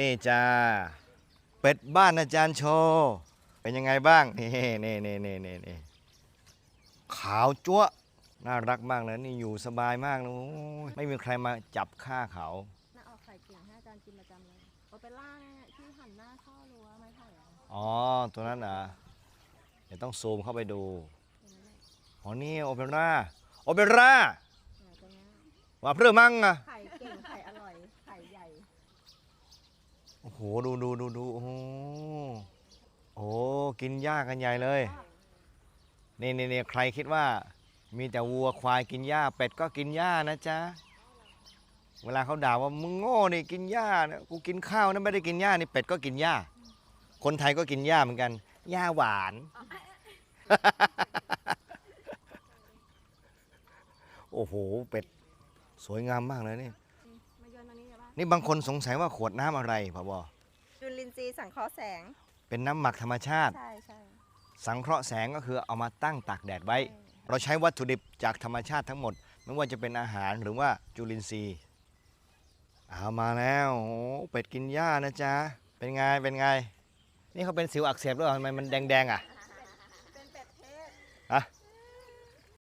นี่จ้าเป็ดบ้านอาจารย์โชว์เป็นยังไงบ้าง นี่นี่นี่นี่นี่นี่ขาวจั๊วะน่ารักมากเลยนี่อยู่สบายมากเลยโอ้ยไม่มีใครมาจับฆ่าเขา น่าออกไข่เก่งให้อาจารย์กินประจำเลยโอเปร่าเนี่ยที่หันหน้าเข้ารั้วไม้ไผ่อะอ๋อ ตัวนั้นเหรอะเดี๋ยวต้องซูมเข้าไปดูตรงนั้นแหละอ๋อนี่โอเปร่าโอเปร่าเนี่ยตรงเนี้ยว่าเพื่อมั่งอะไข่เก่งไข่อร่อยไข่ใหญ่ โอ้โห ดูดูดูดูโอ้โหโอ้กินหญ้ากันใหญ่เลยนี่นี่นี่ใครคิดว่า มีแต่วัวควายกินหญ้า เป็ดก็กินหญ้านะจ๊ะ เวลาเขาด่าว่ามึงโง่นี่กินหญ้านี่ยกูกินข้าวนะไม่ได้กินหญ้านี่เป็ดก็กินหญ้า คนไทยก็กินหญ้าเหมือนกันหญ้าหวาน โอ้โห เป็ด สวยงามมากเลยนี่ย นตรงนี้เลยป่ะนี่บางคนสงสัยว่าขวดน้ำอะไรพบจุลินทรีย์สังเคราะห์แสง เป็นน้ำหมักธรรมชาติ ใช่ใช่สังเคราะห์แสงก็คือเอามาตั้งตากแดดไว้ เราใช้วัตถุดิบจากธรรมชาติทั้งหมด ไม่ว่าจะเป็นอาหารหรือว่าจุลินทรีย์เอามาแล้วโอ้โหเป็ดกินหญ้านะจ๊ะเป็นไงเป็นไง นี่เขาเป็นสิวอักเสบหรือเปล่าทำไมมันแดงๆอะอา